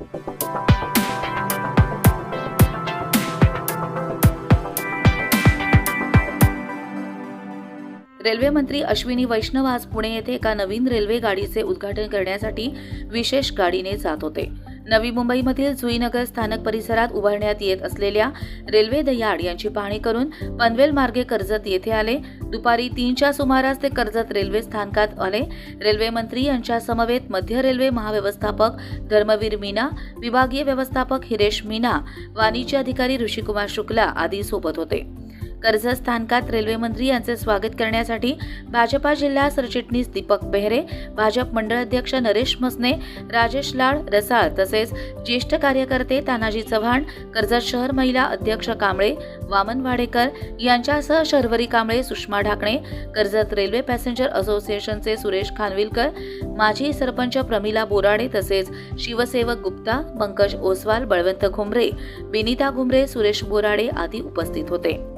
Railway मंत्री अश्विनी वैष्णव आज पुणे येथे एका नवीन रेल्वे गाडीचे उद्घाटन करण्यासाठी विशेष गाडीने जात होते. नवी मुंबईमधील जुईनगर स्थानक परिसरात उभारण्यात येत असलेल्या रेल्वे दयाड यांची पाहणी करून पनवेल मार्गे कर्जत येथे आले. दुपारी तीनच्या सुमारास ते कर्जत रेल्वे स्थानकात आले. रेल्वे मंत्री यांच्या समवेत मध्य रेल्वे महाव्यवस्थापक धर्मवीर मीना विभागीय व्यवस्थापक हिरेश मीना वाणिज्य अधिकारी ऋषिकुमार शुक्ला आदी सोबत होते. कर्जत स्थानकात रेल्वेमंत्री यांचे स्वागत करण्यासाठी भाजपा जिल्हा सरचिटणीस दीपक बेहरे भाजप मंडळ अध्यक्ष नरेश मसने राजेश लाड रसाळ तसेच ज्येष्ठ कार्यकर्ते तानाजी चव्हाण कर्जत शहर महिला अध्यक्ष कांबळे वामन वाडेकर यांच्यासह शर्वरी कांबळे सुषमा ढाकणे कर्जत रेल्वे पॅसेंजर असोसिएशनचे सुरेश खानविलकर माजी सरपंच प्रमिला बोराडे तसेच शिवसेवक गुप्ता पंकज ओसवाल बळवंत घुमरे विनिता घुमरे सुरेश बोराडे आदी उपस्थित होते.